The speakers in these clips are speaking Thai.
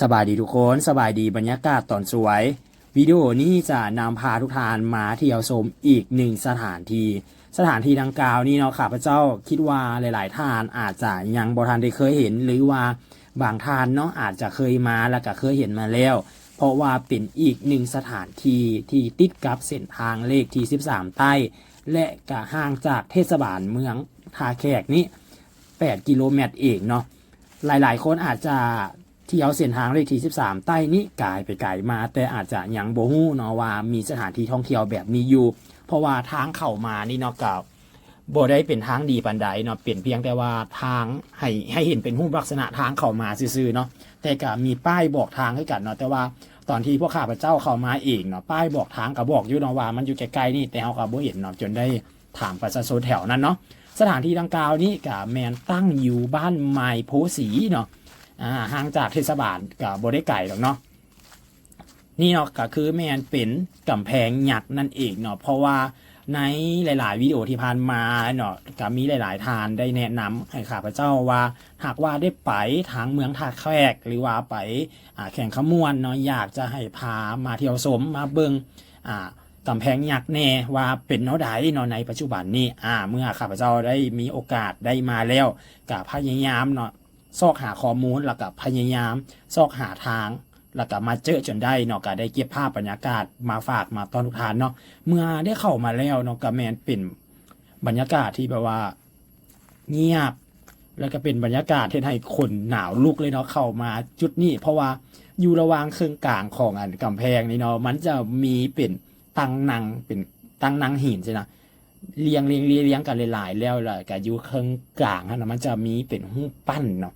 สบายดีทุกคนสบายดีบรรยากาศตอนสวย วิดีโอนี้จะนำพาทุกท่านมาเที่ยวชมอีกหนึ่งสถานที่ สถานที่ดังกล่าวนี้เนาะข้าพเจ้าคิดว่าหลาย ๆ ท่านอาจจะยังบ่ทันได้เคยเห็น หรือว่าบางท่านเนาะอาจจะเคยมาแล้วก็เคยเห็นมาแล้ว เพราะว่าเป็นอีกหนึ่งสถานที่ที่ติดกับเส้นทางเลขที่ 13 ใต้ และก็ห่างจากเทศบาลเมืองท่าแขกนี้8กิโลเมตรเองเนาะหลาย ๆ คนอาจจะ ที่ยวเส้นทางเลขที่ 13 ใต้นี้กลายไปไกลมา แต่อาจจะยังโบ่ฮู้เนาะว่ามีสถานที่ท่องเที่ยวแบบนี้อยู่ เพราะว่าทางเข้ามานี่เนาะกับบ่ได้เป็นทางดีปานใดเนาะเป็นเพียงแต่ว่าทางให้ให้เห็นเป็นรูปลักษณะทางเข้ามาซื่อๆเนาะแต่ก็มีป้ายบอกทางให้กันเนาะแต่ว่าตอนที่พวกข้าพเจ้าเข้ามาเองเนาะป้ายบอกทางก็บอกอยู่เนาะว่ามันอยู่ใกล้ๆนี่แต่เฮาก็บ่เห็นเนาะจนได้ถามประชาชนแถวนั้นเนาะสถานที่ดังกล่าวนี้กับแมนตั้งอยู่บ้านไม้โพสีเนาะ ห่างจากเทศบาลกับบริไก่หรอกเนาะนี่เนาะก็คือแมนเป็นกำแพงหยักนั่นเองเนาะเพราะว่าในหลาย ๆ วิดีโอที่ผ่านมาเนาะก็มีหลาย ๆ ทานได้แนะนำให้ข้าพเจ้าว่า หากว่าได้ไปทางเมืองท่าแขกหรือว่าไปอ่าแข่งขมวนเนาะอยากจะให้พามาเที่ยวสมมาเบิงอ่ากำแพงหยักแน่ว่าเป็นเนาะใดเนาะในปัจจุบันนี้อ่าเมื่อข้าพเจ้าได้มีโอกาสได้มาแล้วกับพยายามเนาะ ซอกหาข้อมูลแล้วก็พยายาม ซอกหาทางแล้วก็มาเจอจนได้เนาะก็ได้เก็บภาพบรรยากาศมาฝากมาตอนทุกทานเนาะเมื่อได้เข้ามาแล้วเนาะก็แมนเป็นบรรยากาศที่แบบว่า เงียบ แล้วก็เป็นบรรยากาศที่ให้คนหนาวลุกเลยเนาะเข้ามาจุดนี้ เพราะว่าอยู่ระหว่างเครึ่งกลางของอันกำแพงนี่เนาะมันจะมีเป็นตั้งนางเป็นตั้งนางหินใช่นะเรียงเรียงเรียงเรียงกันหลายๆแล้วล่ะก็อยู่เครื่องกลางนะมันจะมีเป็นหูปปั้นเนาะ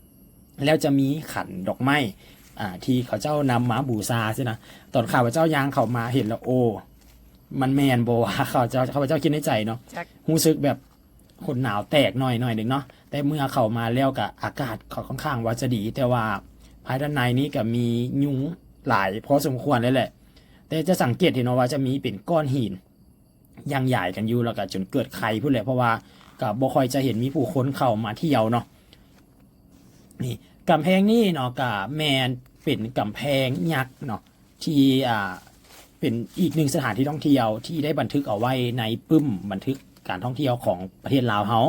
แล้วจะมีขันดอกไม้อ่าที่เขาเจ้านำมาบูชาใช่นะตอนข้าพเจ้ายางเขามาเห็นแล้วโอ้มันแมนโบว่าเขาเจ้าข้าพเจ้าคิดในใจเนาะจักรู้สึกแบบคนหนาวแตกหน่อยหน่อยหนึ่งเนาะแต่เมื่อเข้ามาแล้วกับอากาศเขาค่อนข้างว่าจะดี แต่ว่าภายด้านในนี้ก็มียุงหลายพอสมควรเลยแหละ แต่จะสังเกตเห็นว่าจะมีเป็นก้อนหินอยังใหญ่กันอยู่แล้วก็จนเกิดไข่พูดเลยเพราะว่ากับบ่ค่อยจะเห็นมีผู้คนเข้ามาเที่ยวเนาะนี่ กำแพงนี่เนาะกับแมนเป็นกำแพงยักษ์เนาะที่อ่าเป็นอีกหนึ่งสถานที่ท่องเที่ยวที่ได้บันทึกเอาไว้ในปึ้มบันทึกการท่องเที่ยวของประเทศลาวเฮา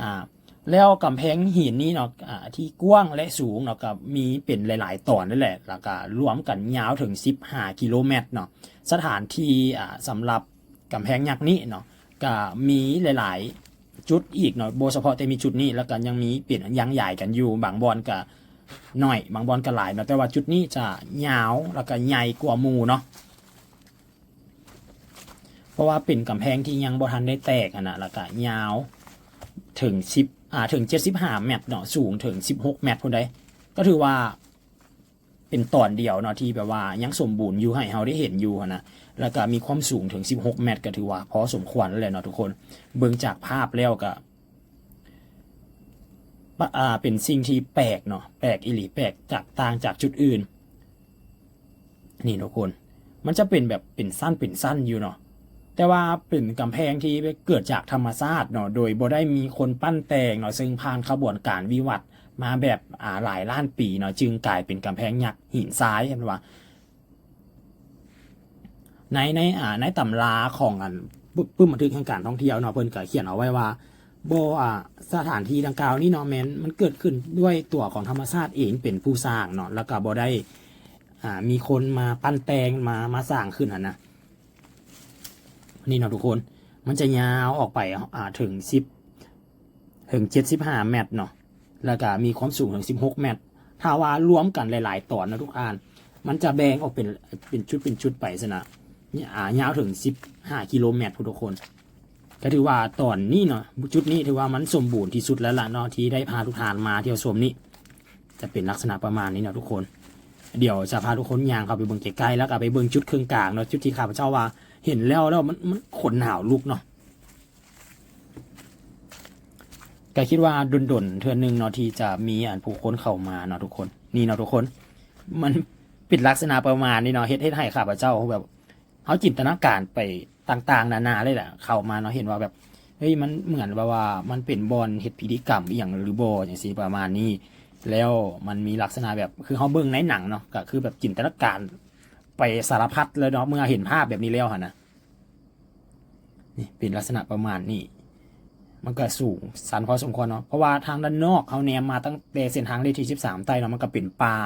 อ่าแล้วกำแพงหินนี่เนาะอ่าที่กว้างและสูงเนาะก็มีเป็นหลาย ๆ ตอนนั่นแหละแล้วก็รวมกันยาวถึง 15 กิโลเมตรเนาะสถานที่อ่าสำหรับกำแพงยักษ์นี้เนาะก็มีหลาย ๆ จุดอีกเนาะโบเฉพาะแต่มีจุดนี้แล้วก็ยังมีเปลี่ยนยังใหญ่กันอยู่ บางบอลก็น้อย บางบอลก็หลายเนาะแต่ว่าจุดนี้จะยาวแล้วก็ใหญ่กว่ามูเนาะเพราะว่าเป็นกำแพงที่ยังบทันได้แตกนะแล้วก็ยาวถึงสิบอ่าถึงเจ็ดสิบห้าเมตรเนาะสูงถึงสิบหกเมตรคนใดก็ถือว่า เป็นตอนเดียวเนาะที่แบบว่ายังสมบูรณ์อยู่ให้เราได้เห็นอยู่นะแล้วก็มีความสูงถึงสิบหกเมตรก็ถือว่าพอสมควรแล้วแหละเนาะทุกคน เบิ่งจากภาพแล้วก็อ่าเป็นสิ่งที่แปลกเนาะแปลกอีหลีแปลกจากต่างจากจุดอื่น นี่ทุกคน มันจะเป็นแบบเป็นสั้นเป็นสั้นอยู่เนาะแต่ว่าเป็นกำแพงที่เกิดจากธรรมชาติเนาะโดยบ่ได้มีคนปั้นแต่งเนาะซึ่งผ่านขบวนการวิวัฒน์ มาแบบอ่าหลายล้านปีเนาะจึงกลายเป็นกำแพงยักษ์หินทรายเห็นว่าในในอ่าในตำราของอันปึ้มปึ้มบันทึกแห่งการท่องเที่ยวเนาะเพิ่นก็เขียนเอาไว้ว่าโบอ่าสถานที่ดังกล่าวนี่เนาะแมนมันเกิดขึ้นด้วยตัวของธรรมชาติเองเป็นผู้สร้างเนาะแล้วก็บ่ได้อ่ามีคนมาปั้นแตงมามาสร้างขึ้นอะนะนี่เนาะทุกคน มันจะยาวออกไปอ่าถึงสิบถึงเจ็ดสิบห้าเมตรเนาะ แล้วก็มีความสูงถึงสิบหกเมตรถ้าว่ารวมกันหลาย ๆ ตอนนะทุกอันมันจะแบ่งออกเป็นเป็นชุดเป็นชุดไปสนะเนี่ยอ่ายาวถึงสิบห้ากิโลเมตรทุกคน ก็ถือว่าตอนนี้เนาะจุดนี้ถือว่ามันสมบูรณ์ที่สุดแล้วล่ะเนาะที่ได้พาทุกทานมาเที่ยวชมนี้จะเป็นลักษณะประมาณนี้เนาะทุกคน เดี๋ยวจะพาทุกคนย่างเข้าไปเบิ่งใกล้ๆแล้วก็ไปเบิ่งจุดเครื่องกลางเนาะจุดที่ข้าพเจ้าว่าเห็นแล้วแล้วมันมันขนหนาวลุกเนาะ ก็คิดว่าดุนๆเทือนหนึ่งเนาะที่จะมีอันผู้คนเข้ามาเนาะทุกคนนี่เนาะทุกคน มันป็นลักษณะประมาณนี้เนาะเฮ็ดให้ให้ข้าพเจ้าแบบเขาจินตนาการไปต่าง ๆ นานาเลยแหละเข้ามาเนาะเห็นว่าแบบเฮ้ยมันเหมือนว่าว่ามันเป็นบอลเฮ็ดพิธีกรรมอย่างหรือบ่อย่างสีประมาณนี้ แล้วมันมีลักษณะแบบคือเขาเบิ่งในหนังเนาะก็คือแบบจินตนาการไปสารพัดเลยเนาะเมื่อเห็นภาพแบบนี้แล้วฮะนะนี่เป็นลักษณะประมาณนี้ มันก็สูงสันพอสมควรเนาะเพราะว่าทางด้านนอกเขาแนมมาตั้งแต่เส้นทางเลขที่สิบสามใต้เนาะมันก็เป็นป่า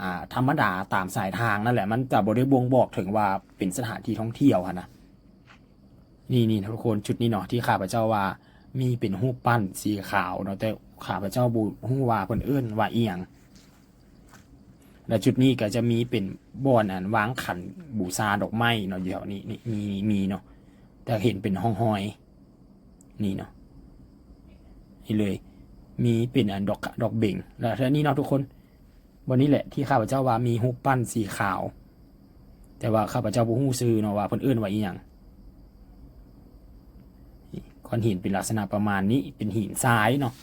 อ่าธรรมดาตามสายทางนั่นแหละ มันจะบริบงบอกถึงว่าเป็นสถานที่ท่องเที่ยวฮะนะนี่นี่ทุกคนจุดนี้เนาะที่ข้าพเจ้าว่ามีเป็นรูปั้นสีขาวเนาะแต่ข้าพเจ้าบูฮู้ว่าเพิ่นเอิ้นว่าเอียงและจุดนี้ก็จะมีเป็นบ่อนอันวางขันบูชาดอกไม้เนาะอยู่แถวนี้นี่มีมีเนาะแต่เห็นเป็นห้องหอย นี่เนาะนี่เลย มีเป็นอันดอกดอกเบ่งแล้วทีนี้เนาะทุกคน วันนี้แหละที่ข้าพเจ้าว่ามีรูปปั้นสีขาว แต่ว่าข้าพเจ้าบ่ฮู้ชื่อเนาะว่าเพิ่นเอิ้นไว่าอีหยังก้อนหินเป็นลักษณะประมาณนี้เป็นหินทรายเนาะ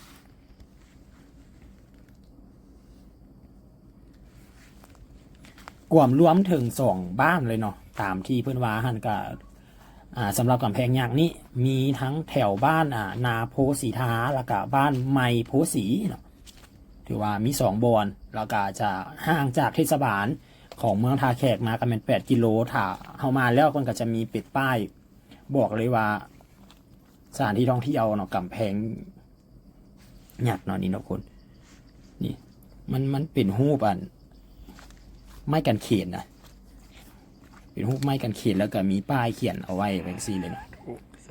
กวมรวมถึงสองบ้านเลยเนาะตามที่เพื่อนว่าหันกับ สำหรับกำแพงยางนี้มีทั้งแถวบ้านอ่านาโพสีทาแล้วก็บ้านไมโพสีเนาะถือว่ามีสองบอนแล้วก็จะห่างจากเทศบาลของเมืองทาแขกมากันเป็นแปดกิโลถ้าเข้ามาแล้วคนก็จะมีปิดป้าย บอกเลยว่าสถานที่ท่องเที่ยวเนาะกำแพงหยักเนาะนี่เนาะคนนี่มันมันเป็นรูปอัน ไม้กันเขียนนะ เป็นรูปไม้กันเขียนแล้วก็มีป้ายเขียนเอาไว้แบบซี่เลยเนาะ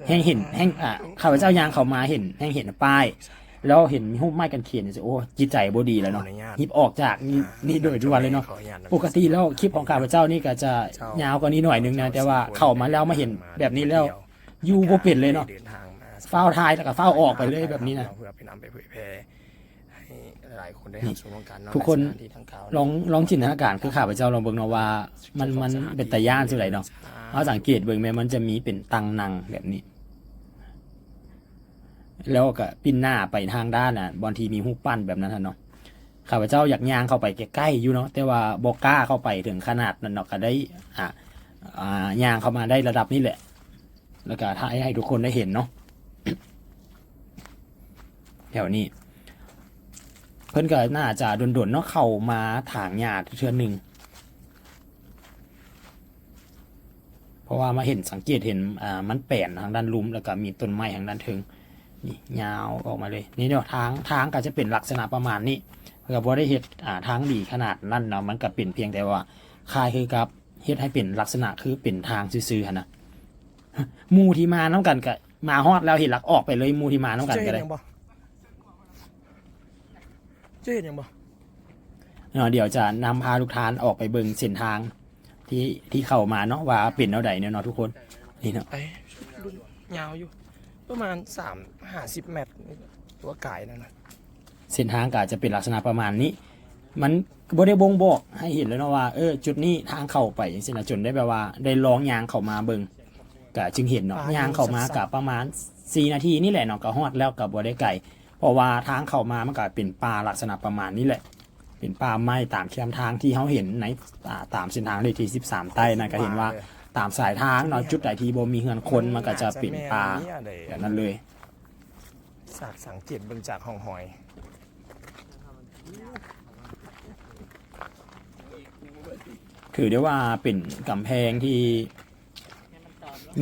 แห้งเห็นแห้งอะข้าพเจ้ายางเขามาเห็นแห้งเห็นป้าย แล้วเห็นมีรูปไม้กันเขียนเนี่ยสิโอ้จิตใจบ่ดีแล้วเนาะหิบออกจากนี่นี่โดยด่วนเลยเนาะขออญาตนะปกติแล้วคลิปของข้าพเจ้านี่ก็จะยาวกว่านี้หน่อยนึงนะแต่ว่าเข้ามาแล้วมาเห็นแบบนี้แล้วอยู่บ่เป็นเลยเนาะเดินทางมาเฝ้าทายแล้วก็เฝ้าออกไปเลยแบบนี้นะเพื่อไปนำไปเผยแพร่ให้หลายคนได้รับชมกันเาะทุกคนใสถาที่ดังกล่าวลองลองจินตนาการคือข้าพเจ้าลองเบิ่งเนาะว่า มันมันเป็นตาย่านสุดเลยเนาะเอาสังเกตเบิ่งแม่มันจะมีเป็นตังนังแบบนี้ แล้วก็ปิ้นหน้าไปทางด้านน่ะบางทีมีหูปปั้นแบบนั้นน่ะเนาะข้าพเจ้าอยากย่างเข้าไปใกล้ๆอยู่เนาะแต่ว่าบอกกล้าเข้าไปถึงขนาดนั้นเนาะก็ได้อ่าอ่าย่างเข้ามาได้ระดับนี้แหละ แล้วก็ถ่ายให้ทุกคนได้เห็นเนาะแถวนี้ เพิ่นก็น่าจะโดนๆเนาะเข้ามาถางหญ้าเทื่อหนึ่งเพราะว่ามาเห็นสังเกตเห็นอ่ามันแป่นทางด้านลุ่มแล้วก็มีต้นไม้ทางด้านถึงนี่ยาวออกมาเลย นี่เนาะทางทางก็จะเป็นลักษณะประมาณนี้เพื่อบ่ได้เฮ็ดอ่าทางดีขนาดนั้นเนาะมันก็เป็นเพียงแต่ว่าคายคือกับเฮ็ดให้เป็นลักษณะคือเป็นทางซื่อๆนะมูที่มาน้กันก็มาฮอดแล้วเห็นหลักออกไปเลยมูที่มาน้กันเจ๊ก็เห็นได้ยังบ่ เจ๊เห็นยังบ่เนาะเดี๋ยวจะนำพาทุกท่านออกไปเบิ่งเส้นทาง ที่ที่เข้ามาเนาะว่าเป็นเท่าใดเนี่ยเนาะทุกคน นี่เนาะไปรุ่นยาวอยู่ ประมาณสามห้าสิบเมตรตัวกายนั่นนะเส้นทางก็อาจจะเป็นลักษณะประมาณนี้ มันบ่ได้บ่งบอกให้เห็นเลยเนาะว่าเออจุดนี้ทางเข้าไปจังซี่นะจนได้แบบว่า ได้ลองยางเข้ามาเบิ่งก็จึงเห็นเนาะยางเข้ามากับประมาณ4นาทีนี่แหละเนาะก็ฮอดแล้วก็บ่ได้ไกล เพราะว่าทางเข้ามามันก็เป็นป่าลักษณะประมาณนี้แหละ เป็นป่าไม้ตามแคมทางที่เขาเห็นในอ่าตามเส้นทางเลขที่13ใต้นั่นก็เห็นว่าตามสายทางเนาะจุดใดที่บ่มีเฮือนคนมันก็จะเป็นป่าแม่นี่แบบนั้นเลยสากสังเกตเบิ่งจากห้องหอยถือได้ว่าเป็นกำแพงที่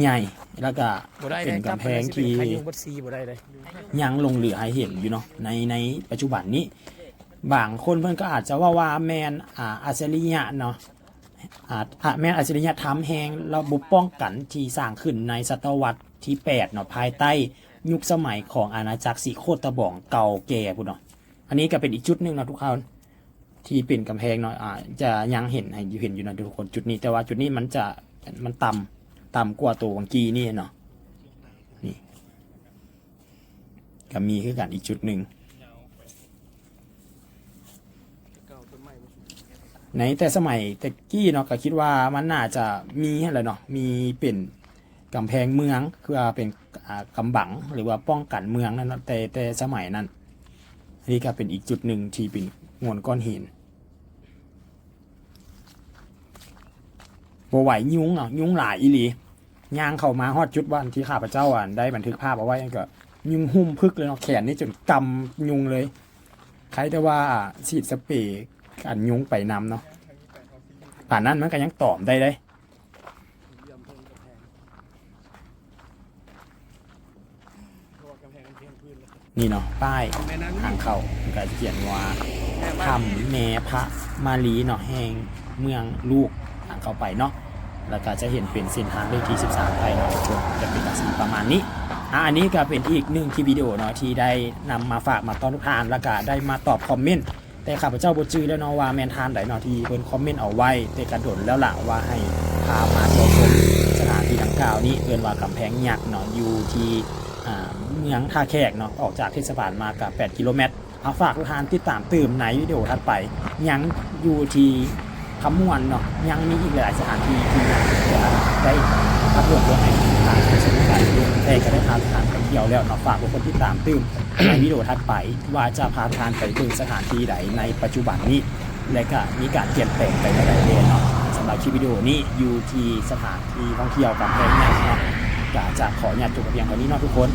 ใหญ่ แล้วก็บ่ได้เป็นลยกำแพงที่ ใครยุงบัดซีบ่ได้เลยยังลงเหลือให้เห็นอยู่เนาะในในปัจจุบันนี้ บางคนเพื่อนก็อาจจะว่าว่าแมนอ่าอัจฉริยะเนาะอาจอ่าแมนอัจฉริยะทำแหงระบบป้องกันที่สร้างขึ้นในศตวรรษที่8เนาะภายใต้ยุคสมัยของอาณาจักรสีโคตรตะบองเก่าแก่พุ่นเนาะอันนี้ก็เป็นอีกจุดหนึ่งเนาะทุกคนที่เป็นกำแพงเนาะอ่าจะยังเห็นให้อยู่เห็นอยู่นะทุกคนจุดนี้แต่ว่าจุดนี้มันจะมันต่ำ ต่ำกว่าตัววังกีนี่เนาะนี่ก็มีคือกันอีกจุดหนึ่งในแต่สมัยแตะกี้เนาะก็คิดว่ามันน่าจะมีอะไรเนาะมีเป็นกำแพงเมืองคือเป็นกำบังหรือว่าป้องกันเมืองนั่นเนแต่แต่สมัยนั้นนนี้ก็เป็นอีกจุดหนึ่งที่เป็นมวลก้อนหินบไหวยุ้งเนาะยุ้งหลายอีหลี ย่างเข้ามาฮอดจุดวันที่ข้าพเจ้าอะได้บันทึกภาพเอาไว้ก็ ยุงหุ้มพึกเลยเนาะแขนนี่จนกำยุงเลยขรแต่ว่าฉีดสเปรย์กันยุงไปนำเนาะผ่านนั้นมันก็ยังตอมได้เลยนี่เนาะป้ายทางเข้ามันก็เขียนว่าทำแม่พระมารีเนาะแห่งเมืองลูกทางเข้าไปเนาะ แล้วก็จะเห็นเป็นเส้นทางเลขที่ 13ไทยเนาะทุกคนจะเป็นลักษณะประมาณนี้อะอันนี้ก็เป็นอีกหนึ่งคลิปวิดีโอเนาะที่ได้นำมาฝากมาตอนทุกทานแล้วก็ได้มาตอบคอมเมนต์แต่ข้าพเจ้าบ่จื้อแล้วเนาะว่าแมนทานไหนเนาะที่เพิ่นคอมเมนต์เอาไว้แต่กระโดดแล้วล่ะว่าให้พามาเที่ยวชมสถานที่ดังกล่าวนี้เอิ้นว่ากำแพงยักษ์เนาะอยู่ที่อ่าเมืองท่าแขกเนาะออกจากเทศบาลมากับ 8 กิโลเมตรเอาฝากทุกท่านติดตามตื่มในวิดีโอถัดไปยังอยู่ที่คำมวนเนาะยังมีอีกหลายสถานที่ที่ ได้รับรวมตัวให้ทางสนุกกันแต่ก็ได้พาทุกท่านไปเที่ยวแล้วเนาะฝากทุกคนที่ตามตื่มในวิดีโอถัดไปว่าจะพาทานไปถึงสถานที่ใดในปัจจุบันนี้และก็มีการเปลี่ยนแปลงไปในหลายเดืองเนาะสำหรับคลิปวิดีโอนี้อยู่ที่สถานที่ท่องเที่ยวกับแพงยักษ์เนาะก็จะขออนุญาตจบเพียงเท่านี้เนาะทุกคน